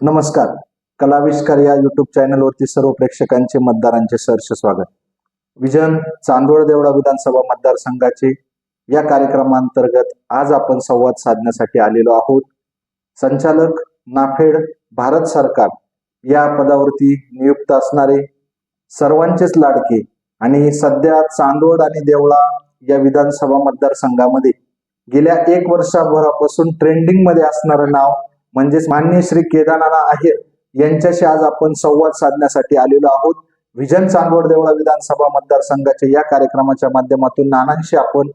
नमस्कार. कलाविष्कार या युट्यूब चॅनलवरती सर्व प्रेक्षकांचे मतदारांचे सहर्ष स्वागत. विजन चांदोड देवळा विधानसभा मतदारसंघाचे या कार्यक्रमांतर्गत आज आपण संवाद साधण्यासाठी आलेलो आहोत. संचालक नाफेड भारत सरकार या पदावरती नियुक्त असणारे सर्वांचेच लाडके आणि सध्या चांदोड आणि देवळा या विधानसभा मतदारसंघामध्ये गेल्या एक वर्षभरापासून ट्रेंडिंगमध्ये असणारं नाव म्हणजेच माननीय श्री केदारनाथ आहेर यांच्याशी आज आपण संवाद साधण्यासाठी आलेलो आहोत. विजन चांदवड देवळा विधानसभा मतदारसंघाच्या या कार्यक्रमाच्या माध्यमातून नानांशी आपण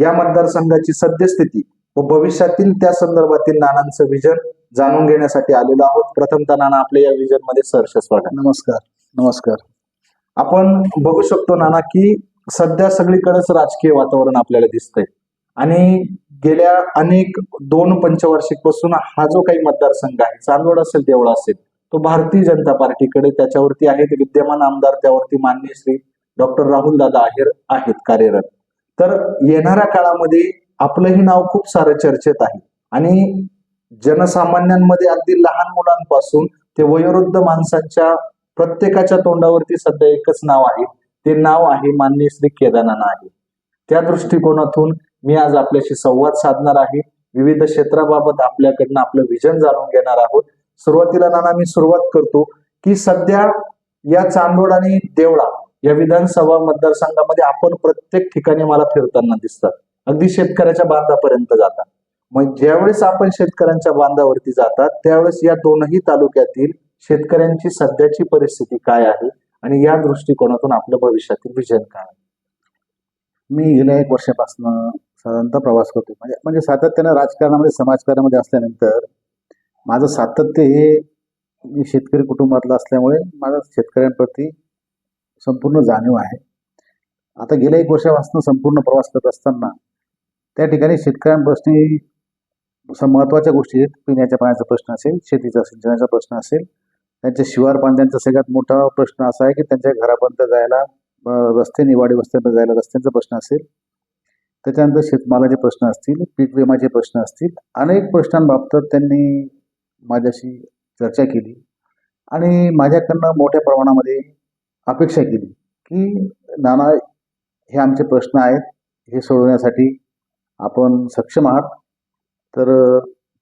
या मतदारसंघाची सद्यस्थिती व भविष्यातील त्या संदर्भातील नानांचं विजन जाणून घेण्यासाठी आलेलो आहोत. प्रथमतः नाना आपल्या या विजनमध्ये सहर्ष स्वागत. नमस्कार. नमस्कार. आपण बघू शकतो नाना की सध्या सगळीकडेच राजकीय वातावरण आपल्याला दिसतंय. आणि गेल्या अनेक दोन पंचवार्षिकपासून हा जो काही मतदारसंघ आहे चांदवड असेल देवळा असेल तो भारतीय जनता पार्टीकडे त्याच्यावरती आहेत विद्यमान आमदार त्यावरती माननीय श्री डॉक्टर राहुल दादा आहेर आहेत कार्यरत. तर येणाऱ्या काळामध्ये आपलंही नाव खूप सारं चर्चेत आहे. आणि जनसामान्यांमध्ये अगदी लहान मुलांपासून ते वयोवृद्ध माणसांच्या प्रत्येकाच्या तोंडावरती सध्या एकच नाव आहे. ते नाव आहे माननीय श्री केदारनाथ आहे. त्या दृष्टिकोनातून मी आज आपल्याशी संवाद साधणार आहे. विविध क्षेत्राबाबत आपल्याकडनं आपलं विजन जाणून घेणार आहोत. सुरुवातीला नाना मी सुरुवात करतो की सध्या या चांदोड आणि देवळा या विधानसभा मतदारसंघामध्ये आपण प्रत्येक ठिकाणी मला फिरताना दिसतात. अगदी शेतकऱ्याच्या बांधापर्यंत जातात. मग ज्यावेळेस आपण शेतकऱ्यांच्या बांधावरती जातात त्यावेळेस या दोनही तालुक्यातील शेतकऱ्यांची सध्याची परिस्थिती काय आहे आणि या दृष्टिकोनातून आपलं भविष्यातील विजन काय आहे? मी गेल्या एक वर्षापासून साधारणतः प्रवास करतो म्हणजे म्हणजे सातत्यानं राजकारणामध्ये समाजकारणामध्ये असल्यानंतर माझं सातत्य हे मी शेतकरी कुटुंबातलं असल्यामुळे माझा शेतकऱ्यांप्रती संपूर्ण जाणीव आहे. आता गेल्या एक वर्षापासून संपूर्ण प्रवास करत असताना त्या ठिकाणी शेतकऱ्यांप्रश्नी स- महत्त्वाच्या गोष्टी आहेत. पिण्याच्या पाण्याचा प्रश्न असेल शेतीचा सिंचनाचा प्रश्न असेल त्यांच्या शिवार बांधण्याचा सगळ्यात मोठा प्रश्न असा आहे की त्यांच्या घरापर्यंत जायला रस्ते निवाडी वस्त्यांना जायला रस्त्यांचा प्रश्न असेल. त्याच्यानंतर शेतमालाचे प्रश्न असतील पीक विमाचे प्रश्न असतील. अनेक प्रश्नांबाबत त्यांनी माझ्याशी चर्चा केली आणि माझ्याकडनं मोठ्या प्रमाणामध्ये अपेक्षा केली की नाना हे आमचे प्रश्न आहेत हे सोडवण्यासाठी आपण सक्षम आहात. तर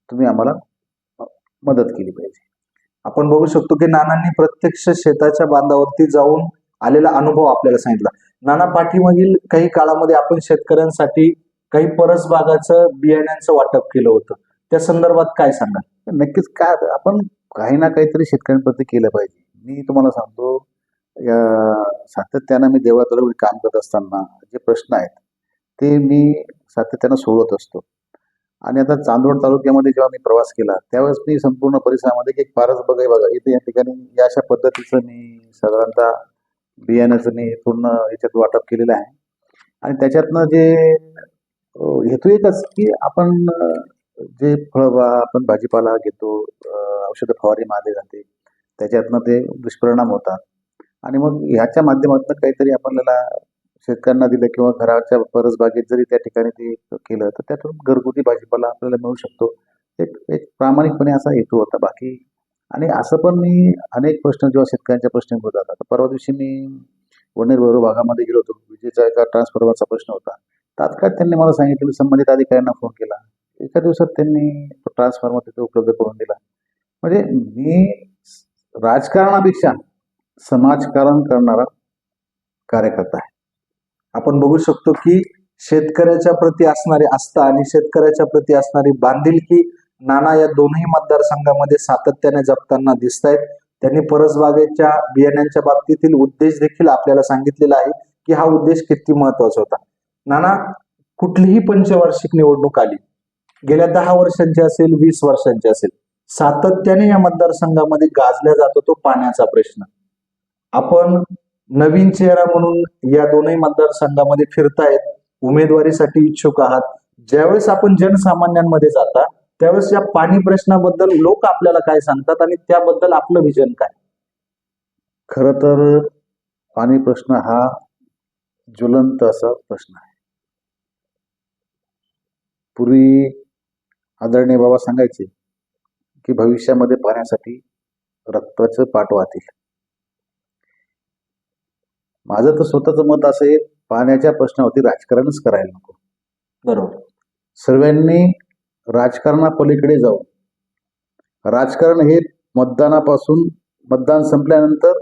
तुम्ही आम्हाला मदत केली पाहिजे. आपण बघू शकतो की नानांनी प्रत्यक्ष शेताच्या बांधावरती जाऊन आलेला अनुभव आपल्याला सांगितला. नाना पाठीमागील काही काळामध्ये आपण शेतकऱ्यांसाठी काही परसबागाचं बियाण्यांचं वाटप केलं होतं. त्या संदर्भात काय सांगा नक्कीच काय आपण काही ना काहीतरी शेतकऱ्यांप्रती केलं पाहिजे. मी तुम्हाला सांगतो या सातत्यानं मी देवळा काम करत असताना जे प्रश्न आहेत ते मी सातत्यानं सोडवत असतो. आणि आता चांदवड तालुक्यामध्ये जेव्हा मी प्रवास केला त्यावेळेस मी संपूर्ण परिसरामध्ये एक पारस बघाय बघा इथे या ठिकाणी या अशा पद्धतीचं मी साधारणतः बियाण्याचं मी पूर्ण याच्यात वाटप केलेलं आहे. आणि त्याच्यातनं जे हेतू एकच की आपण जे फळ आपण भाजीपाला घेतो औषध औषधं फवारणी मारली जाते त्याच्यातनं ते दुष्परिणाम होतात. आणि मग ह्याच्या माध्यमातून काहीतरी आपल्याला शेतकऱ्यांना दिलं किंवा घराच्या परसबागेत जरी त्या ठिकाणी ते केलं तर त्यातून घरगुती भाजीपाला आपल्याला मिळू शकतो. एक एक प्रामाणिकपणे असा हेतू होता. बाकी आणि असं पण मी अनेक प्रश्न जेव्हा शेतकऱ्यांच्या प्रश्न होतात आता परवा दिवशी मी वनेर बरोबर भागामध्ये गेलो होतो. विजेचा एका ट्रान्सफॉर्मरचा प्रश्न होता. तात्काळ त्यांनी मला सांगितलं मी संबंधित अधिकाऱ्यांना फोन केला. एका दिवसात त्यांनी तो ट्रान्सफॉर्मर तिथे उपलब्ध करून दिला. म्हणजे मी राजकारणापेक्षा समाजकारण करणारा कार्यकर्ता आहे. आपण बघू शकतो की शेतकऱ्याच्या प्रती असणारी आस्था आणि शेतकऱ्याच्या प्रती असणारी बांधिलकी नाना या दोनही मतदारसंघामध्ये सातत्याने जपताना दिसत आहेत त्यांनी परसबागेच्या बियाण्यांच्या बाबतीतील उद्देश देखील आपल्याला सांगितलेला आहे की हा उद्देश किती महत्त्वाचा होता. नाना कुठलीही पंचवार्षिक निवडणूक आली गेल्या दहा वर्षांची असेल वीस वर्षांची असेल सातत्याने या मतदारसंघामध्ये गाजल्या जातो तो पाण्याचा प्रश्न. आपण नवीन चेहरा म्हणून या दोनही मतदारसंघामध्ये फिरतायत उमेदवारीसाठी इच्छुक आहात. ज्यावेळेस आपण जनसामान्यांमध्ये जाता त्यावेळेस या पाणी प्रश्नाबद्दल लोक आपल्याला काय सांगतात आणि त्याबद्दल आपलं विजन काय? खरं तर पाणी प्रश्न हा ज्वलंत असा प्रश्न आहे. पूर्वी आदरणीय बाबा सांगायचे की भविष्यामध्ये पाण्यासाठी रक्ताचं पाठ वाहतील. माझं तर स्वतःचं मत असं आहे पाण्याच्या प्रश्नावरती राजकारणच करायला नको. बरोबर. सर्वांनी राजकारणापलीकडे जाऊन राजकारण हे मतदानापासून मतदान संपल्यानंतर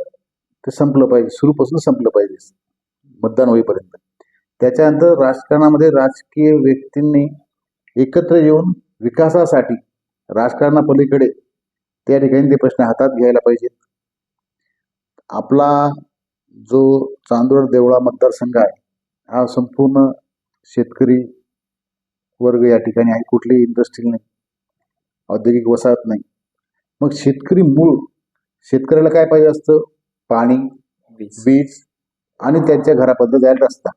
ते संपलं पाहिजे. सुरूपासून संपलं पाहिजे. मतदान होईपर्यंत. त्याच्यानंतर राजकारणामध्ये राजकीय व्यक्तींनी एकत्र येऊन विकासासाठी राजकारणापलीकडे त्या ठिकाणी ते प्रश्न हातात घ्यायला पाहिजेत. आपला जो चांदोड देवळा मतदारसंघ आहे हा संपूर्ण शेतकरी वर्ग या ठिकाणी आहे कुठलीही इंडस्ट्री नाही. औद्योगिक वसाहत नाही. मग शेतकरी मूळ शेतकऱ्याला काय पाहिजे असतं? पाणी वीज. आणि त्यांच्या घराबद्दल जायला रस्ता.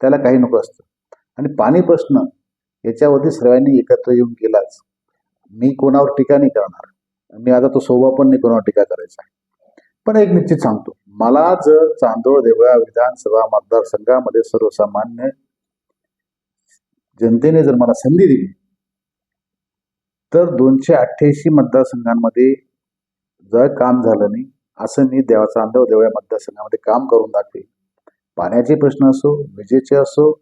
त्याला काही नको असतं. आणि पाणी प्रश्न याच्यावरती सर्वांनी एकत्र येऊन केलाच मी कोणावर टीका नाही करणार. मी आता तो स्वभाव पण नाही कोणावर टीका करायचा पण एक निश्चित सांगतो. मला जर चांदोळ देवळा विधानसभा मतदारसंघामध्ये सर्वसामान्य जनतेने जर मला संधी दिली तर दोनशे अठ्ठ्याऐंशी मतदारसंघांमध्ये जर काम झालं नाही असं मी देवाचा अंधव देवळ्या मतदारसंघामध्ये काम करून दाखवेल पाण्याचे प्रश्न असो विजेचे असो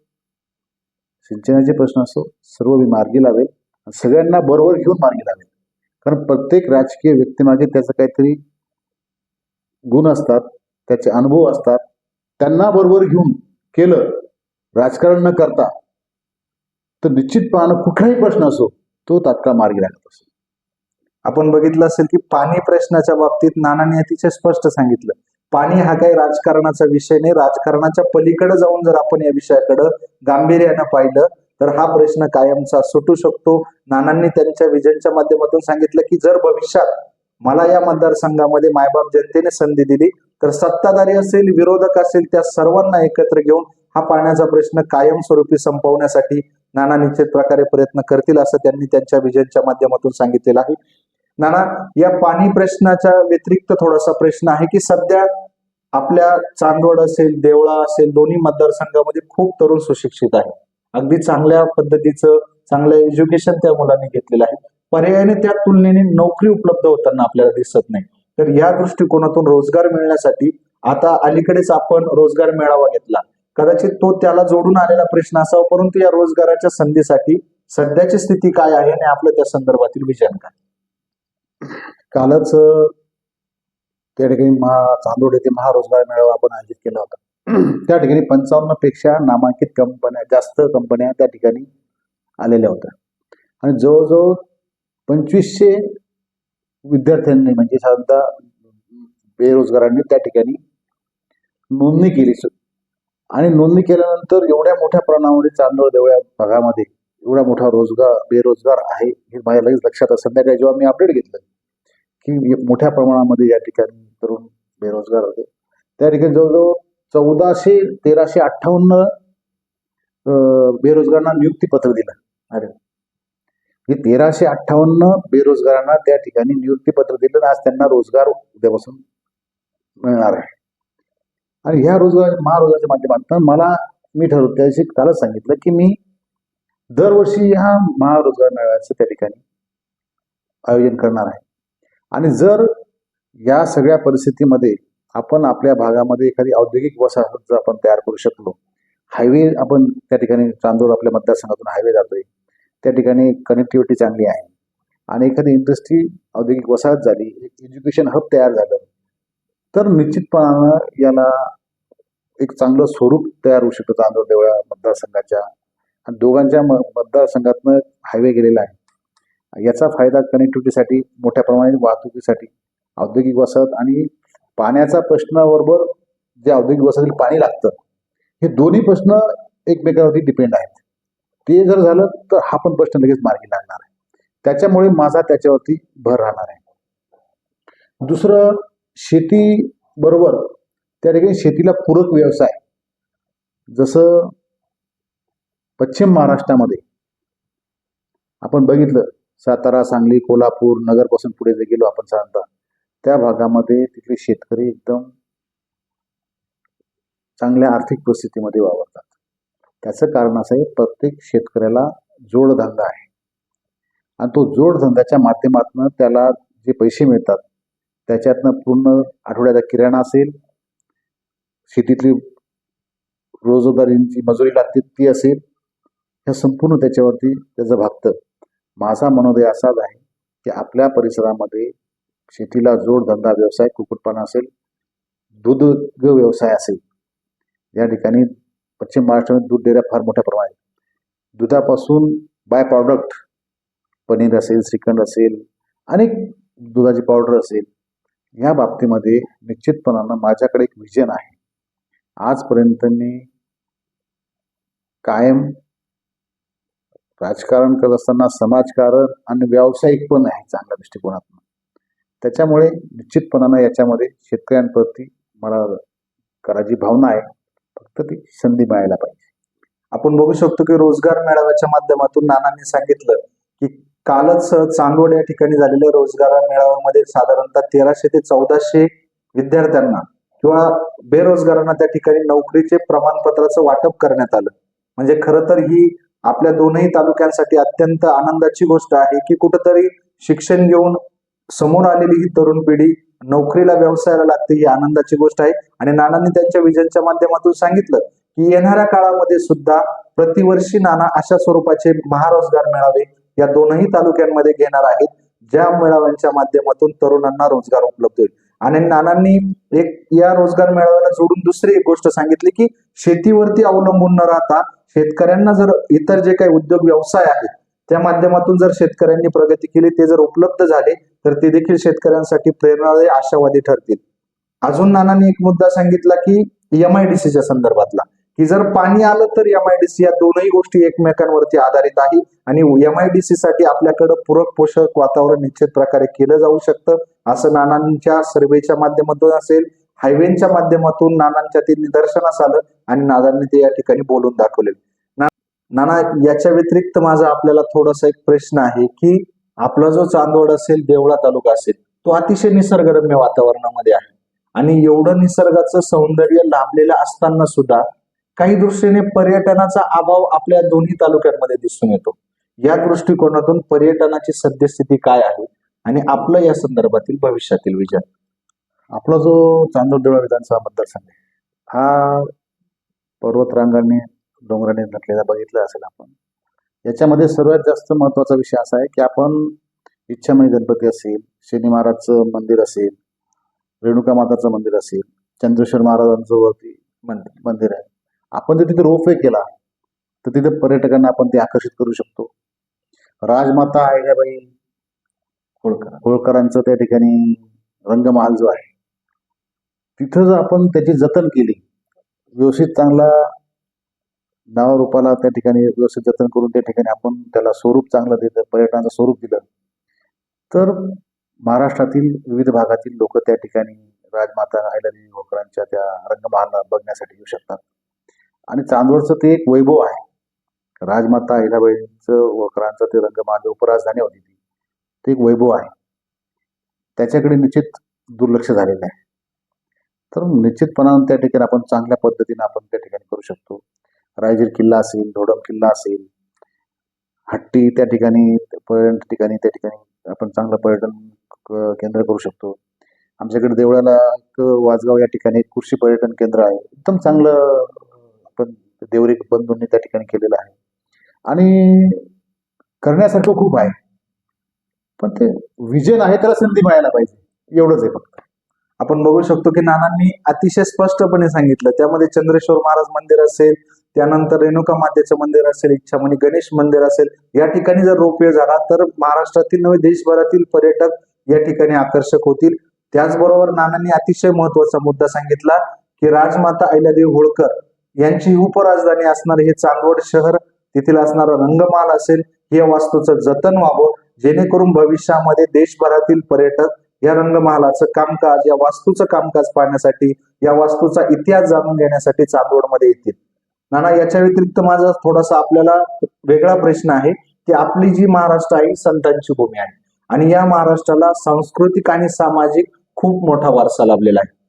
सिंचनाचे प्रश्न असो सर्व मी मार्गी लावेल आणि सगळ्यांना बरोबर घेऊन मार्गी लावेल. कारण प्रत्येक राजकीय व्यक्तीमागे त्याचं काहीतरी गुण असतात त्याचे अनुभव असतात. त्यांना बरोबर घेऊन केलं राजकारण न करता तर निश्चितपणानं कुठलाही प्रश्न असो तो तात्काळ मार्गी लागत असतो. आपण बघितलं असेल की पाणी प्रश्नाच्या बाबतीत नानांनी अतिशय स्पष्ट सांगितलं. पाणी हा काही राजकारणाचा विषय नाही. राजकारणाच्या पलीकडे जाऊन जर आपण या विषयाकडे गांभीर्यानं पाहिलं तर हा प्रश्न कायमचा सुटू शकतो. नानांनी त्यांच्या विजनच्या माध्यमातून सांगितलं की जर भविष्यात मला या मतदारसंघामध्ये मायबाप जनतेने संधी दिली तर सत्ताधारी असेल विरोधक असेल त्या सर्वांना एकत्र घेऊन हा पाण्याचा प्रश्न कायमस्वरूपी संपवण्यासाठी नाना निश्चित प्रकारे प्रयत्न करतील असं त्यांनी त्यांच्या विजनच्या माध्यमातून सांगितलेलं आहे. नाना या पाणी प्रश्नाच्या व्यतिरिक्त थोडासा प्रश्न आहे की सध्या आपल्या चांदवड असेल देवळा असेल दोन्ही मतदारसंघामध्ये खूप तरुण सुशिक्षित आहे अगदी चांगल्या पद्धतीचं चांगलं एज्युकेशन त्या मुलांनी घेतलेलं आहे. पर्यायाने त्या तुलनेने नोकरी उपलब्ध होताना आपल्याला दिसत नाही. तर या दृष्टिकोनातून रोजगार मिळण्यासाठी आता अलीकडेच आपण रोजगार मेळावा घेतला. कदाचित तो त्याला जोडून आलेला प्रश्न असावा परंतु या रोजगाराच्या संधीसाठी सध्याची स्थिती काय आहे आणि आपलं त्या संदर्भातील विजन काय? कालच त्या ठिकाणी महा चांदोड येथे महारोजगार मेळावा आपण आयोजित केला होता. त्या ठिकाणी पंचावन्नपेक्षा नामांकित कंपन्या जास्त कंपन्या त्या ठिकाणी आलेल्या होत्या. आणि जवळजवळ पंचवीसशे विद्यार्थ्यांनी म्हणजे साधारणतः बेरोजगारांनी त्या ठिकाणी नोंदणी केली आणि नोंदणी केल्यानंतर एवढ्या मोठ्या प्रमाणामध्ये चांदोळ देवळ्या भागामध्ये एवढा मोठा रोजगार बेरोजगार आहे हे माझ्या लगेच लक्षात आलं. संध्याकाळी जेव्हा मी अपडेट घेतलं की मोठ्या प्रमाणामध्ये या ठिकाणी तरुण बेरोजगार होते त्या ठिकाणी जवळजवळ चौदाशे तेराशे अठ्ठावन्न बेरोजगारांना नियुक्तीपत्र दिलं अरे. हे तेराशे अठ्ठावन्न बेरोजगारांना त्या ठिकाणी नियुक्तीपत्र दिलं आणि आज त्यांना रोजगार उद्यापासून मिळणार आहे आणि ह्या रोजगार महारोजगाराच्या माध्यमातून मला मी ठरवलं त्याशी कालच सांगितलं की मी दरवर्षी ह्या महारोजगार मेळाव्याचं त्या ठिकाणी आयोजन करणार आहे. आणि जर या सगळ्या परिस्थितीमध्ये आपण आपल्या भागामध्ये एखादी औद्योगिक वसाहत जर आपण तयार करू शकलो हायवे आपण त्या ठिकाणी चांदोर आपल्या मतदारसंघातून हायवे जातोय त्या ठिकाणी कनेक्टिव्हिटी चांगली आहे. आणि एखादी इंडस्ट्री औद्योगिक वसाहत झाली एक एज्युकेशन हब तयार झालं तर निश्चितपणानं याला एक चांगलं स्वरूप तयार होऊ शकतं चांदोर देवळा मतदारसंघाच्या. आणि दोघांच्या म- मतदारसंघातनं हायवे गेलेला आहे. याचा फायदा कनेक्टिव्हिटीसाठी मोठ्या प्रमाणात वाहतुकीसाठी औद्योगिक वसाहत आणि पाण्याचा प्रश्नाबरोबर जे औद्योगिक वसाहतील पाणी लागतं हे दोन्ही प्रश्न एकमेकांवरती डिपेंड आहेत. ते जर झालं तर हा पण प्रश्न लगेच मार्गी लागणार आहे. त्याच्यामुळे माझा त्याच्यावरती भर राहणार आहे. दुसरं शेती बरोबर त्या ठिकाणी शेतीला पूरक व्यवसाय. जसं पश्चिम महाराष्ट्रामध्ये आपण बघितलं सातारा सांगली कोल्हापूर नगरपासून पुढे जे गेलो आपण साधारणतः त्या भागामध्ये तिथले शेतकरी एकदम चांगल्या आर्थिक परिस्थितीमध्ये वावरतात. त्याचं कारण असं आहे प्रत्येक शेतकऱ्याला जोडधंदा आहे. आणि तो जोडधंद्याच्या माध्यमातून त्याला जे पैसे मिळतात त्याच्यातनं पूर्ण आठवड्याचा किराणा असेल शेतीतली रोजंदारीची मजुरी लागते ती असेल ह्या संपूर्ण त्याच्यावरती त्याचं भागतं. माझा मनोदय असाच आहे की आपल्या परिसरामध्ये शेतीला जोडधंदा व्यवसाय कुक्कुटपालन असेल दूध व्यवसाय असेल. या ठिकाणी पश्चिम महाराष्ट्रामध्ये दूध डेऱ्या फार मोठ्या प्रमाणात दुधापासून बाय प्रॉडक्ट पनीर असेल श्रीखंड असेल अनेक दुधाची पावडर असेल या बाबतीमध्ये निश्चितपणानं माझ्याकडे एक विजन आहे. आजपर्यंत मी कायम राजकारण करत असताना समाजकारण आणि व्यावसायिक पण आहे चांगल्या दृष्टिकोनातून. त्याच्यामुळे निश्चितपणानं याच्यामध्ये शेतकऱ्यांप्रती मला कराची भावना आहे. फक्त ती संधी मिळायला पाहिजे. आपण बघू शकतो की रोजगार मेळाव्याच्या माध्यमातून नानांनी सांगितलं की कालच चांदवड या ठिकाणी झालेल्या रोजगार मेळाव्यामध्ये साधारणतः तेराशे ते चौदाशे विद्यार्थ्यांना किंवा बेरोजगारांना त्या ठिकाणी नोकरीचे प्रमाणपत्राचं वाटप करण्यात आलं. म्हणजे खरं तर ही आपल्या दोनही तालुक्यांसाठी अत्यंत आनंदाची गोष्ट आहे की कुठंतरी शिक्षण घेऊन समोर आलेली ही तरुण पिढी नोकरीला व्यवसायाला लागते ही आनंदाची गोष्ट आहे. आणि नानांनी त्यांच्या विजनच्या माध्यमातून सांगितलं की येणाऱ्या काळामध्ये सुद्धा प्रतिवर्षी नाना अशा स्वरूपाचे महारोजगार मेळावे या दोनही तालुक्यांमध्ये घेणार आहेत ज्या मेळाव्यांच्या माध्यमातून तरुणांना रोजगार उपलब्ध होईल. आणि नानांनी एक या रोजगार मेळाव्याला जोडून दुसरी एक गोष्ट सांगितली की शेतीवरती अवलंबून न राहता शेतकऱ्यांना जर इतर जे काही उद्योग व्यवसाय आहेत त्या माध्यमातून जर शेतकऱ्यांनी प्रगती केली ते जर उपलब्ध झाले तर ते देखील शेतकऱ्यांसाठी प्रेरणादायी आशावादी ठरतील. अजून नानांनी एक मुद्दा सांगितला की एमआयडीसीच्या संदर्भातला. की जर पाणी आलं तर एमआयडीसी या दोनही गोष्टी एकमेकांवरती आधारित आहे आणि एमआयडीसी साठी आपल्याकडं पूरक पोषक वातावरण निश्चित प्रकारे केलं जाऊ शकतं. असं नानांच्या सर्वेच्या माध्यमातून असेल हायवेच्या माध्यमातून नानांच्या ते निदर्शनास आलं आणि नानांनी ते या ठिकाणी बोलून दाखवले नाना याच्या व्यतिरिक्त माझा आपल्याला थोडासा एक प्रश्न आहे की आपला जो चांदवड असेल देवळा तालुका असेल तो अतिशय निसर्गरम्य वातावरणामध्ये आहे. आणि एवढं निसर्गाचं सौंदर्य लाभलेलं असताना सुद्धा काही दृष्टीने पर्यटनाचा अभाव आपल्या दोन्ही तालुक्यांमध्ये दिसून येतो. या दृष्टिकोनातून पर्यटनाची सद्यस्थिती काय आहे आणि आपलं या संदर्भातील भविष्यातील विचार आपला जो चांदोरदेवा विधानसभा मतदारसंघ आहे हा पर्वतरांगांनी डोंगराने नटलेला बघितला असेल आपण. याच्यामध्ये सर्वात जास्त महत्त्वाचा विषय असा आहे की आपण इच्छामणी गणपती असेल शनी महाराजचं मंदिर असेल रेणुका माताचं मंदिर असेल चंद्रेश्वर महाराजांचं वरती मंदिर मंदिर आहे. आपण जर तिथे रोपवे केला तर तिथे पर्यटकांना आपण ते आकर्षित करू शकतो. राजमाता अहिल्याबाई होळकर होळकरांचं. त्या ठिकाणी रंगमहाल जो आहे. तिथं जर आपण त्याची जतन केली व्यवस्थित चांगला नावारूपाला त्या ठिकाणी व्यवस्थित जतन करून त्या ठिकाणी आपण त्याला स्वरूप चांगलं दिलं पर्यटनाचं स्वरूप दिलं तर महाराष्ट्रातील विविध भागातील लोक त्या ठिकाणी राजमाता अहिल्यादेवी होळकरांच्या त्या रंगमहाला बघण्यासाठी येऊ शकतात. आणि चांदवडचं ते एक वैभव आहे. राजमाता अहिल्याबाईंचं वकरांचं ते रंगमहाल उपराजधानी होती ती. ते एक वैभव आहे. त्याच्याकडे निश्चित दुर्लक्ष झालेलं आहे. तर निश्चितपणानं त्या ठिकाणी आपण चांगल्या पद्धतीने आपण त्या ठिकाणी करू शकतो. रायगीर किल्ला असेल धोडम किल्ला असेल हट्टी त्या ठिकाणी पर्यटन ठिकाणी त्या ठिकाणी आपण चांगलं पर्यटन केंद्र करू शकतो. आमच्याकडे देवळाला एक वाजगाव या ठिकाणी एक कृषी पर्यटन केंद्र आहे. एकदम चांगलं पण आपण बंधूंनी त्या ठिकाणी केलेलं आहे. आणि करण्यासारखं खूप आहे. पण ते विजन आहे त्याला संधी मिळायला पाहिजे. एवढंच आहे फक्त. आपण बघू शकतो की नानांनी अतिशय स्पष्टपणे सांगितलं. त्यामध्ये चंद्रेश्वर महाराज मंदिर असेल त्यानंतर रेणुका मातेचं मंदिर असेल इच्छामणी गणेश मंदिर असेल या ठिकाणी जर रोपवे झाला तर महाराष्ट्रातील नव्हे देशभरातील पर्यटक या ठिकाणी आकर्षक होतील. त्याचबरोबर नानांनी अतिशय महत्त्वाचा मुद्दा सांगितला की राजमाता अहिल्यादेवी होळकर यांची उपराजधानी असणार हे चांदवड शहर तेथील असणारा रंगमाल असेल या वास्तूचं जतन व्हावं जेणेकरून भविष्यामध्ये देशभरातील पर्यटक या रंगमहालाचं कामकाज या वास्तूचं कामकाज पाहण्यासाठी या वास्तूचा इतिहास जाणून घेण्यासाठी चांदवडमध्ये येतील. नाना याच्या व्यतिरिक्त माझा थोडासा आपल्याला वेगळा प्रश्न आहे की आपली जी महाराष्ट्र आहे संतांची भूमी आहे. आणि या महाराष्ट्राला सांस्कृतिक आणि सामाजिक खूप मोठा वारसा लाभलेला आहे.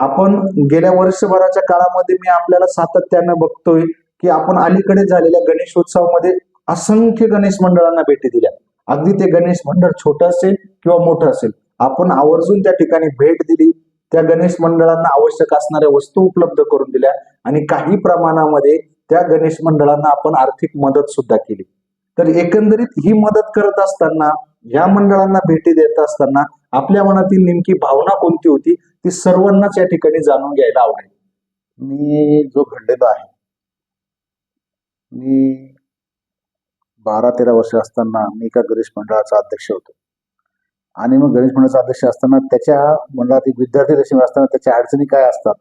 आपण गेल्या वर्षभराच्या काळामध्ये मी आपल्याला सातत्यानं बघतोय की आपण अलीकडे झालेल्या गणेशोत्सवामध्ये असंख्य गणेश मंडळांना भेटी दिल्या. अगदी ते गणेश मंडळ छोटं असेल किंवा मोठं असेल आपण आवर्जून त्या ठिकाणी भेट दिली त्या गणेश मंडळांना आवश्यक असणाऱ्या वस्तू उपलब्ध करून दिल्या आणि काही प्रमाणामध्ये त्या गणेश मंडळांना आपण आर्थिक मदत सुद्धा केली. तर एकंदरीत ही मदत करत असताना या मंडळांना भेटी देत असताना आपल्या मनातील नेमकी भावना कोणती होती ती सर्वांनाच या ठिकाणी जाणून घ्यायला आवडेल. मी जो घडलेला आहे मी बारा तेरा वर्ष असताना मी एका गणेश मंडळाचा अध्यक्ष होतो. आणि मग गणेश मंडळाचा अध्यक्ष असताना त्याच्या मंडळात एक विद्यार्थी दशमी असताना त्याच्या अडचणी काय असतात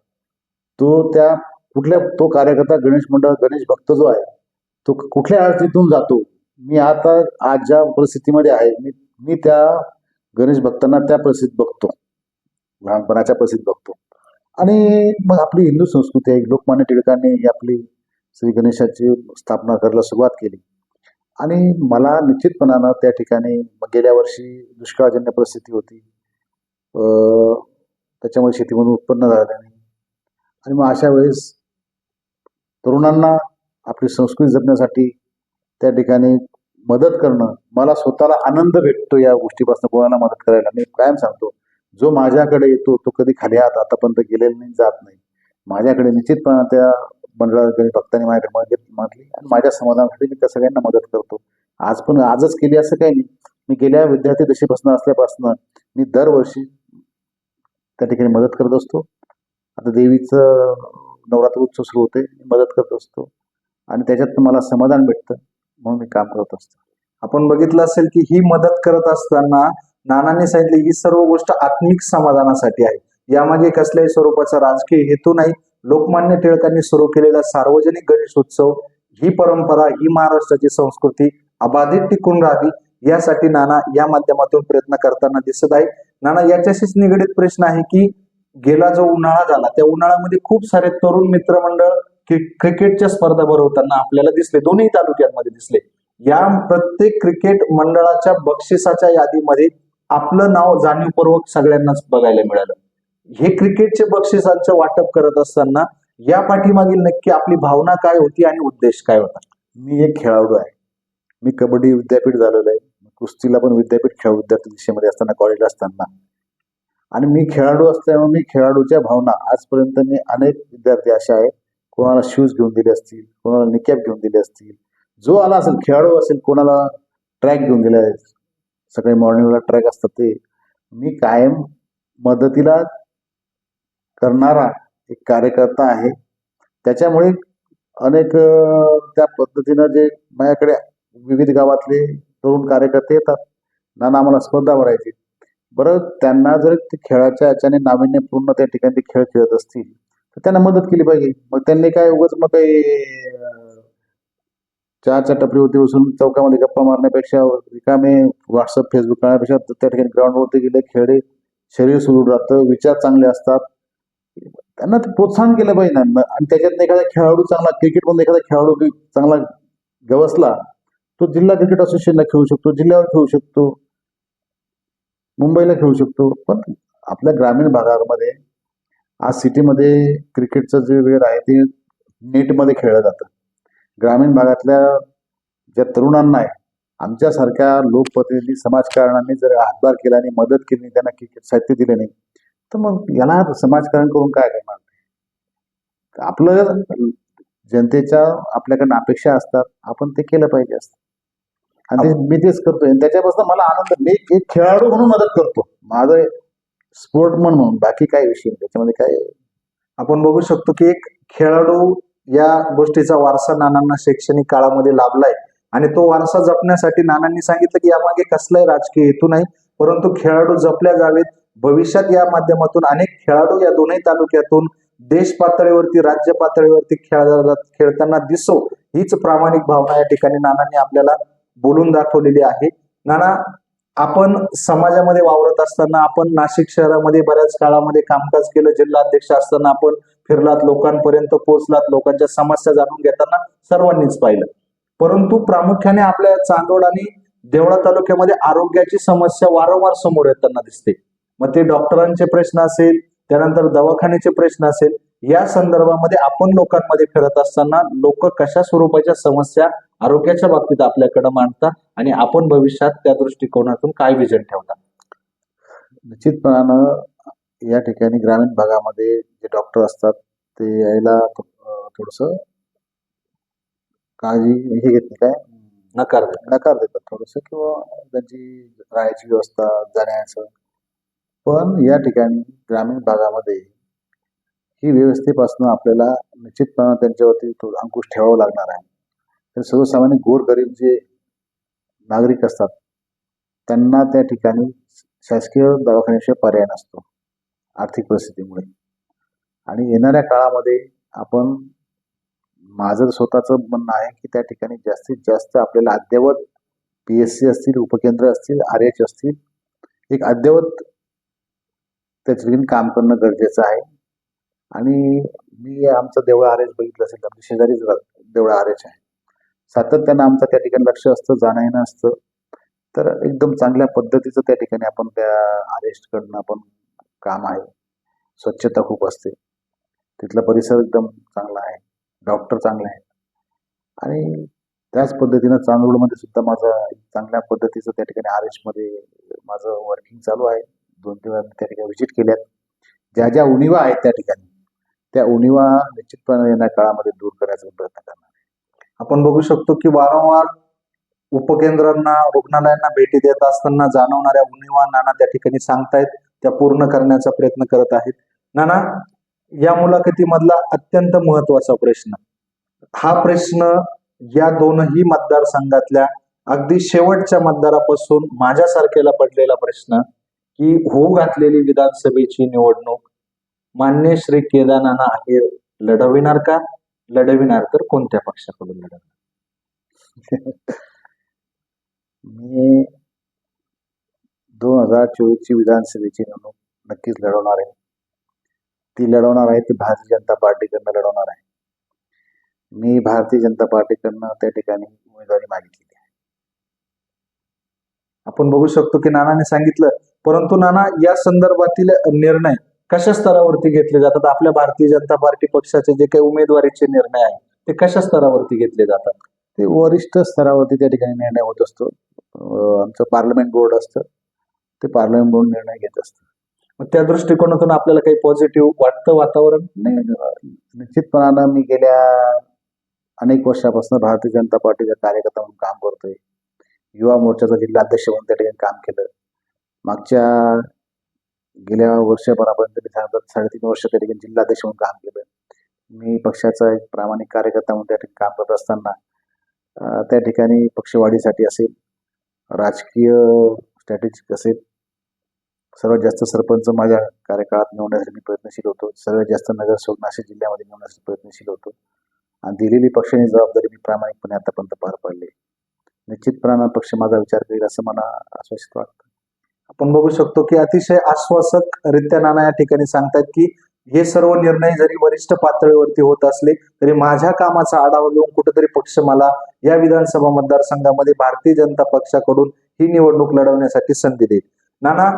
तो त्या कुठल्या तो कार्यकर्ता गणेश मंडळ गणेश भक्त जो आहे तो कुठल्या अडचणीतून जातो? मी आता आज ज्या परिस्थितीमध्ये आहे मी मी त्या गणेश भक्तांना त्या परिस्थितीत बघतो. लहानपणाच्या परिस्थितीत बघतो. आणि मग आपली हिंदू संस्कृती आहे लोकमान्य टिळकांनी ही आपली श्री गणेशाची स्थापना करायला सुरुवात केली. आणि मला निश्चितपणानं त्या ठिकाणी मग गेल्या वर्षी दुष्काळजन्य परिस्थिती होती. त्याच्यामुळे शेतीमधून उत्पन्न झालं नाही. आणि मग अशा वेळेस तरुणांना आपली संस्कृती जपण्यासाठी त्या ठिकाणी मदत करणं मला स्वतःला आनंद भेटतो या गोष्टीपासून कोणाला मदत करायला? मी कायम सांगतो जो माझ्याकडे येतो तो कधी खाली आत आतापर्यंत गेलेला नाही जात नाही. माझ्याकडे निश्चितपणे त्या मंडळाकडे भक्तांनी माझ्याकडे मदत मागली आणि माझ्या समाधानासाठी मी त्या सगळ्यांना मदत करतो. आज पण आजच केली असं काही नाही. मी गेल्या विद्यार्थी दशेपासून असल्यापासून मी दरवर्षी त्या ठिकाणी मदत करत असतो. आता देवीचं नवरात्र उत्सव सुरू होते मी मदत करत असतो. आणि त्याच्यात मला समाधान भेटतं. म्हणून मी काम करत असतो. आपण बघितलं असेल की ही मदत करत असताना नानाने सांगितले ही सर्व गोष्ट आत्मिक समाधानासाठी आहे. यामागे कसल्याही स्वरूपाचा राजकीय हेतू नाही. लोकमान्य टिळकांनी सुरू केलेला सार्वजनिक गणेशोत्सव ही परंपरा ही महाराष्ट्राची संस्कृती अबाधित टिकून राहावी यासाठी नाना या माध्यमातून प्रयत्न करताना दिसत आहे. नाना याच्याशीच निगडीत प्रश्न आहे की गेला जो उन्हाळा झाला त्या उन्हाळ्यामध्ये खूप सारे तरुण मित्रमंडळ क्रिकेटच्या स्पर्धा भरवताना आपल्याला दिसले दोन्ही तालुक्यांमध्ये दिसले. या प्रत्येक क्रिकेट मंडळाच्या बक्षिसाच्या यादीमध्ये आपलं नाव जाणीवपूर्वक सगळ्यांनाच बघायला मिळालं. हे क्रिकेटचे बक्षिसांचं वाटप करत असताना या पाठीमागील नक्की आपली भावना काय होती आणि उद्देश काय होता? मी एक खेळाडू आहे. मी कबड्डी विद्यापीठ झालेलो आहे. कुस्तीला पण विद्यापीठ खेळ विद्यार्थी दिशेमध्ये असताना कॉलेजला असताना. आणि मी खेळाडू असल्यामुळे मी खेळाडूच्या भावना आजपर्यंत मी अनेक विद्यार्थी असे आहेत कोणाला शूज घेऊन दिले असतील कोणाला निकॅप घेऊन दिले असतील जो आला असेल खेळाडू असेल कोणाला ट्रॅक घेऊन दिले सकाळी मॉर्निंगला ट्रॅक असतात ते. मी कायम मदतीला करणारा एक कार्यकर्ता आहे. त्याच्यामुळे अनेक त्या पद्धतीनं जे माझ्याकडे विविध गावातले तरुण कार्यकर्ते येतात नाना आम्हाला स्पर्धा भरायची. बरं त्यांना जर ते खेळाच्या याच्याने नाविन्यपूर्ण त्या ठिकाणी ते खेळ खेळत असतील तर त्यांना मदत केली पाहिजे. मग त्यांनी काय उगाच मग काही चहाच्या टपरीवरती बसून चौकामध्ये गप्पा मारण्यापेक्षा रिकामे व्हॉट्सअप फेसबुक करण्यापेक्षा त्या ठिकाणी ग्राउंडवरती गेले खेळले शरीर सुरू राहतं विचार चांगले असतात. त्यांना ते प्रोत्साहन केलं पाहिजे ना. आणि त्याच्यातनं एखादा खेळाडू चांगला क्रिकेटमध्ये एखादा खेळाडू चांगला गवसला तो जिल्हा क्रिकेट असोसिएशनला खेळू शकतो जिल्ह्यावर खेळू शकतो मुंबईला खेळू शकतो. पण आपल्या ग्रामीण भागामध्ये आज सिटीमध्ये क्रिकेटचं जे वेळ आहे ते नेटमध्ये खेळलं जातं. ग्रामीण भागातल्या ज्या तरुणांना आहे आमच्यासारख्या लोकप्रतिनिधी समाजकारणाने जर हातभार केला आणि मदत केली नाही, त्यांना क्रिकेट साहित्य दिलं नाही तर मग याला समाजकारण करून काय करणार? आपलं जनतेच्या आपल्याकडनं अपेक्षा असतात आपण ते केलं पाहिजे असतं. आणि ते मी तेच करतोय आणि त्याच्यापासून मला आनंद मी एक खेळाडू म्हणून मदत करतो. माझं स्पोर्ट म्हणून बाकी काय विषय त्याच्यामध्ये काय आपण बघू शकतो की एक खेळाडू या गोष्टीचा वारसा नानांना शैक्षणिक काळामध्ये लाभलाय आणि तो वारसा जपण्यासाठी नानांनी सांगितलं की यामागे कसलाही राजकीय हेतू नाही परंतु खेळाडू जपल्या जावेत. भविष्यात या माध्यमातून अनेक खेळाडू या दोन्ही तालुक्यातून देश पातळीवरती राज्य पातळीवरती खेळ खेळताना दिसो हीच प्रामाणिक भावना या ठिकाणी नानांनी आपल्याला बोलून दाखवलेली आहे. नाना आपण समाजामध्ये वावरत असताना आपण नाशिक शहरामध्ये बऱ्याच काळामध्ये कामकाज केलं जिल्हाध्यक्ष असताना आपण फिरलात लोकांपर्यंत पोहोचलात लोकांच्या समस्या जाणून घेताना सर्वांनीच पाहिलं. परंतु प्रामुख्याने आपल्या चांदोड आणि देवळा तालुक्यामध्ये आरोग्याची समस्या वारंवार समोर येताना दिसते. मग ते डॉक्टरांचे प्रश्न असेल त्यानंतर दवाखान्याचे प्रश्न असेल या संदर्भामध्ये आपण लोकांमध्ये फिरत असताना लोक कशा स्वरूपाच्या समस्या आरोग्याच्या बाबतीत आपल्याकडे मांडतात आणि आपण भविष्यात त्या दृष्टिकोनातून काय विजन ठेवता? निश्चितपणानं या ठिकाणी ग्रामीण भागामध्ये जे डॉक्टर असतात ते यायला थोडस काळजी हे घेत नाही काय? नकार. नकार देतात थोडस किंवा त्यांची राहायची व्यवस्था जाण्याचं. पण या ठिकाणी ग्रामीण भागामध्ये ही व्यवस्थेपासून आपल्याला निश्चितपणे त्यांच्यावरती अंकुश ठेवावं लागणार आहे. तर सर्वसामान्य गोरगरीब जे नागरिक असतात त्यांना त्या ठिकाणी शासकीय दवाखान्याशिवाय पर्याय नसतो आर्थिक परिस्थितीमुळे. आणि येणाऱ्या काळामध्ये आपण माझं स्वतःचं म्हणणं आहे की त्या ठिकाणी जास्तीत जास्त आपल्याला अद्ययावत पी एस सी असतील उपकेंद्र असतील आर एच असतील एक अद्ययावत त्या ठिकाणी काम करणं गरजेचं आहे. आणि मी आमचं देवळा आर एच बघितलं असेल आमच्या शेजारीच देवळा आर एच आहे. सातत्यानं आमचं त्या ठिकाणी लक्ष असतं जाणं येणं असतं. तर एकदम चांगल्या पद्धतीचं त्या ठिकाणी आपण त्या आरेस्टकडनं कडनं आपण काम आहे. स्वच्छता खूप असते. तिथला परिसर एकदम चांगला आहे. डॉक्टर चांगले आहेत. आणि त्याच पद्धतीनं चांदवडमध्ये सुद्धा माझं चांगल्या पद्धतीचं त्या ठिकाणी आर माझं वर्किंग चालू आहे. दोन तीन वेळा त्या ठिकाणी व्हिजिट केल्यात. ज्या ज्या उणिवा आहेत त्या ठिकाणी त्या उणिवा निश्चितपणे येणाऱ्या काळामध्ये दूर करायचा प्रयत्न करणार. आपण बघू शकतो की वारंवार उपकेंद्रांना रुग्णालयांना भेटी देत असताना जाणवणाऱ्या उणीवा नाना त्या ठिकाणी सांगतायत त्या पूर्ण करण्याचा प्रयत्न करत आहेत. नाना या मुलाखतीमधला अत्यंत महत्त्वाचा प्रश्न. हा प्रश्न या दोनही मतदारसंघातल्या अगदी शेवटच्या मतदारापासून माझ्यासारख्याला पडलेला प्रश्न की होऊ घातलेली विधानसभेची निवडणूक मान्य श्री केदारनाना अहिर लढविणार का? लढविणार तर कोणत्या पक्षाकडून लढवणार? मी दोन हजार चोवीसची विधानसभेची निवडणूक नक्कीच लढवणार आहे. ती लढवणार आहे ती भारतीय जनता पार्टीकडनं लढवणार आहे. मी भारतीय जनता पार्टीकडनं त्या ठिकाणी उमेदवारी मागितलेली आहे. आपण बघू शकतो की नानाने सांगितलं परंतु नाना या संदर्भातील निर्णय कशा स्तरावरती घेतले जातात? आपल्या भारतीय जनता पार्टी पक्षाचे जे काही उमेदवारीचे निर्णय आहेत ते कशा स्तरावरती घेतले जातात? ते वरिष्ठ स्तरावरती त्या ठिकाणी निर्णय होत असतो. आमचं पार्लमेंट बोर्ड असतं. ते पार्लमेंट बोर्ड निर्णय घेत असतं. मग त्या दृष्टिकोनातून आपल्याला काही पॉझिटिव्ह वाटतं वातावरण? नाही निश्चितपणानं मी गेल्या अनेक वर्षापासून भारतीय जनता पार्टीचा कार्यकर्ता म्हणून काम करतोय. युवा मोर्चाचा जिल्हाध्यक्ष म्हणून त्या ठिकाणी काम केलं. मागच्या गेल्या वर्षभरापर्यंत मी सांगतात साडेतीन वर्ष त्या ठिकाणी जिल्हाध्यक्ष म्हणून काम केलं. मी पक्षाचा एक प्रामाणिक कार्यकर्ता म्हणून त्या ठिकाणी काम करत असताना त्या ठिकाणी पक्षवाढीसाठी असेल राजकीय स्ट्रॅटेजिक असेल सर्वात जास्त सरपंच माझ्या कार्यकाळात निवडण्यासाठी मी प्रयत्नशील होतो. सर्वात जास्त नगरसेवक नाशिक जिल्ह्यामध्ये निवडण्यासाठी प्रयत्नशील होतो. आणि दिलेली पक्षाने जबाबदारी मी प्रामाणिकपणे आतापर्यंत पार पाडली निश्चितपणानं पक्ष माझा विचार करेल असं मला आश्वासित वाटतं. आपण बघू शकतो की अतिशय आश्वासक रित्या नाना या ठिकाणी सांगतात की हे सर्व निर्णय जरी वरिष्ठ पातळीवरती होत असले तरी माझ्या कामाचा आढावा घेऊन कुठेतरी पक्ष मला या विधानसभा मतदारसंघामध्ये भारतीय जनता पक्षाकडून ही निवडणूक लढवण्यासाठी संधी देईल. नाना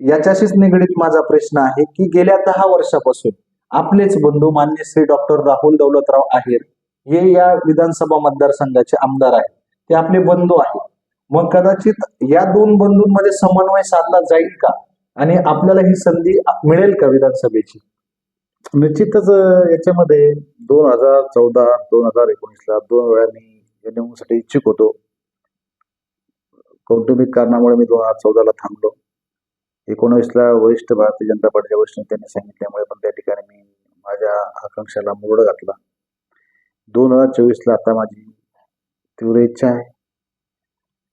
याच्याशीच निगडीत माझा प्रश्न आहे की गेल्या दहा वर्षापासून आपलेच बंधू मान्य श्री डॉक्टर राहुल दौलतराव आहेर हे या विधानसभा मतदारसंघाचे आमदार आहेत. ते आपले बंधू आहेत. मग कदाचित या दोन बंधूंमध्ये समन्वय साधला जाईल का? आणि आपल्याला ही संधी मिळेल का विधानसभेची? निश्चितच याच्यामध्ये दोन हजार चौदा दोन हजार एकोणीसला दोन वेळा मी या निवडणुकीसाठी इच्छुक होतो. कौटुंबिक कारणामुळे मी दोन हजार चौदाला थांबलो. एकोणवीसला वरिष्ठ भारतीय जनता पार्टीच्या वरिष्ठ नेत्यांनी सांगितल्यामुळे पण त्या ठिकाणी मी माझ्या आकांक्षाला मोड घातला. दोन हजार चोवीसला आता माझी तीव्र इच्छा आहे.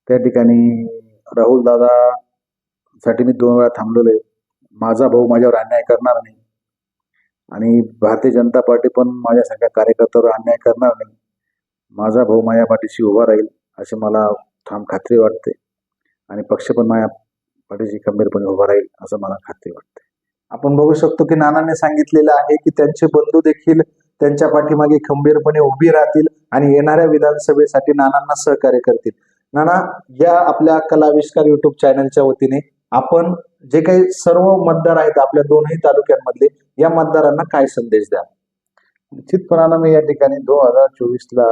त्या ठिकाणी राहुल दादा साठी मी दोन वेळा थांबलेलो आहे. माझा भाऊ माझ्यावर अन्याय करणार नाही. आणि भारतीय जनता पार्टी पण माझ्यासारख्या कार्यकर्त्यावर अन्याय करणार नाही. माझा भाऊ माझ्या पाठीशी उभा राहील अशी मला ठाम खात्री वाटते. आणि पक्ष पण माझ्या पाठीशी खंबीरपणे उभा राहील असं मला खात्री वाटते. आपण बघू शकतो की नानाने सांगितलेलं आहे की त्यांचे बंधू देखील त्यांच्या पाठीमागे खंबीरपणे उभी राहतील आणि येणाऱ्या विधानसभेसाठी नानांना सहकार्य करतील. नाना या आपल्या कलाविष्कार युट्यूब चॅनलच्या वतीने आपण जे काही सर्व मतदार आहेत आपल्या दोनही तालुक्यांमधले या मतदारांना काय संदेश द्या निश्चितपणानं मी या ठिकाणी दोन हजार चोवीसला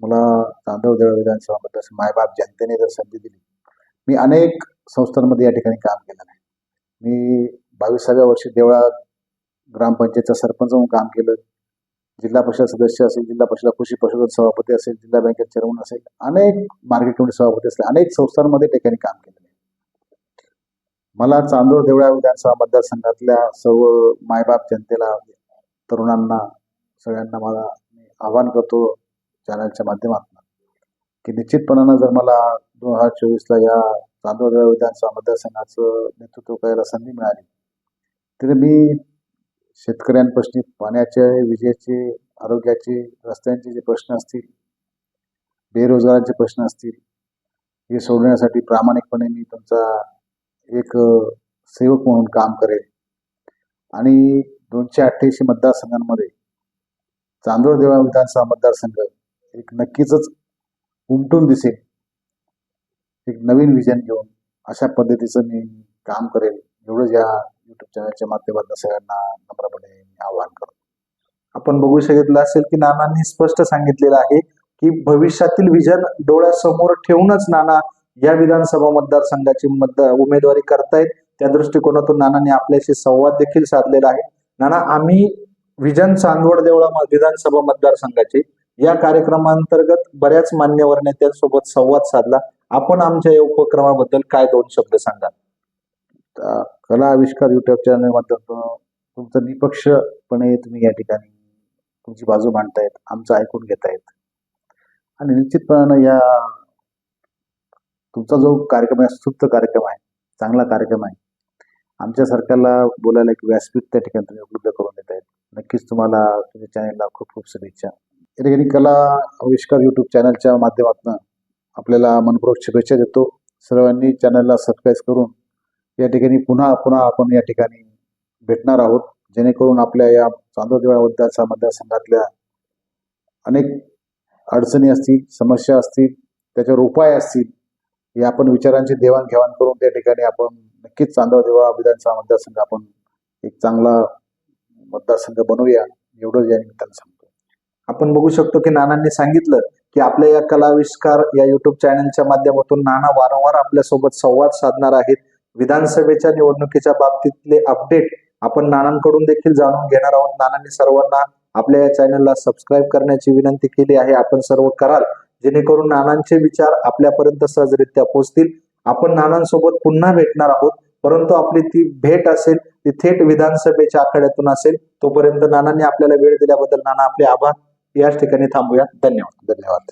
मला तांदूळ विधानसभा मतदारसंघ मायबाप जनतेने जर संधी दिली मी अनेक संस्थांमध्ये या ठिकाणी काम केलं आहे. मी बावीसाव्या वर्षी देवळा ग्रामपंचायतचा सरपंच म्हणून काम केलं. जिल्हा परिषद सदस्य असेल जिल्हा परिषद कृषी परिषद सभापती असेल जिल्हा बँकेत चेअरमन असेल अनेक मार्केट कमिटी सभापती असेल अनेक संस्थांमध्ये ठिकाणी काम केलेले मला चांदूर देवळा विधानसभा मतदारसंघातल्या सर्व मायबाप जनतेला तरुणांना सगळ्यांना मला मी आवाहन करतो चॅनलच्या माध्यमातून की निश्चितपणानं जर मला दोन हजार चोवीसला या चांदोर विधानसभा मतदारसंघाचं नेतृत्व करायला संधी मिळाली तर मी शेतकऱ्यांपासून पाण्याचे विजेचे आरोग्याचे रस्त्यांचे जे प्रश्न असतील बेरोजगारांचे प्रश्न असतील हे सोडवण्यासाठी प्रामाणिकपणे मी तुमचा एक सेवक म्हणून काम करेल. आणि दोनशे अठ्ठ्याऐंशी मतदारसंघांमध्ये चांदोळ देवळा विधानसभा मतदारसंघ एक नक्कीच उमटून दिसेल. एक नवीन विजन घेऊन अशा पद्धतीचं मी काम करेल. एवढंच या युट्यूब चॅनलच्या माध्यमातून सगळ्यांना नम्रपणे मी आवाहन करतो. आपण बघू शकितलं असेल की नानांनी स्पष्ट सांगितलेलं आहे की भविष्यातील विजन डोळ्यासमोर ठेवूनच नाना या विधानसभा मतदारसंघाची मतदार उमेदवारी करतायत. त्या दृष्टिकोनातून नानांनी आपल्याशी संवाद देखील साधलेला आहे. नाना आम्ही विजन चांदवड देवळा विधानसभा मतदारसंघाची या कार्यक्रमांतर्गत बऱ्याच मान्यवर नेत्यांसोबत संवाद साधला. आपण आमच्या या उपक्रमाबद्दल काय दोन शब्द सांगाल? कला आविष्कार युट्यूब चॅनल माध्यमातून तुमचं निपक्षपणे तुम्ही या ठिकाणी तुमची बाजू मांडतायत आमचं ऐकून घेतायत. आणि निश्चितपणानं या तुमचा जो कार्यक्रम आहे सुप्त कार्यक्रम आहे चांगला कार्यक्रम आहे आमच्या सरकारला बोलायला एक व्यासपीठ त्या ठिकाणी तुम्ही उपलब्ध करून देत आहेत नक्कीच तुम्हाला तुमच्या चॅनलला खूप खूप शुभेच्छा. या ठिकाणी कला आविष्कार युट्यूब चॅनलच्या माध्यमातून आपल्याला मनपूर्वक शुभेच्छा देतो. सर्वांनी चॅनलला सबस्क्राईब करून या ठिकाणी पुन्हा पुन्हा आपण या ठिकाणी भेटणार आहोत. जेणेकरून आपल्या या चांदोर देवळा मतदारसंघातल्या अनेक अडचणी असतील समस्या असतील त्याच्यावर उपाय असतील हे आपण विचारांची देवाणघेवाण करून त्या ठिकाणी आपण नक्कीच चांदोर विधानसभा मतदारसंघ आपण एक चांगला मतदारसंघ बनवूया. एवढंच या निमित्तानं सांगतो. आपण बघू शकतो की नानांनी सांगितलं की आपल्या या कलाविष्कार या युट्यूब चॅनलच्या माध्यमातून नाना वारंवार आपल्यासोबत संवाद साधणार आहेत. विधानसभेच्या निवडणुकीच्या बाबतीतले अपडेट आपण नानांकडून देखील जाणून घेणार आहोत. नानांनी सर्वांना आपल्या या चॅनलला सबस्क्राईब करण्याची विनंती केली आहे. आपण सर्व कराल जेणेकरून नानांचे विचार आपल्यापर्यंत सहजरित्या पोहोचतील. आपण नानांसोबत पुन्हा भेटणार आहोत. परंतु आपली ती भेट असेल ती थेट विधानसभेच्या आखाड्यातून असेल तोपर्यंत नानांनी आपल्याला वेळ दिल्याबद्दल नाना आपले आभार. याच ठिकाणी थांबूया. धन्यवाद. धन्यवाद.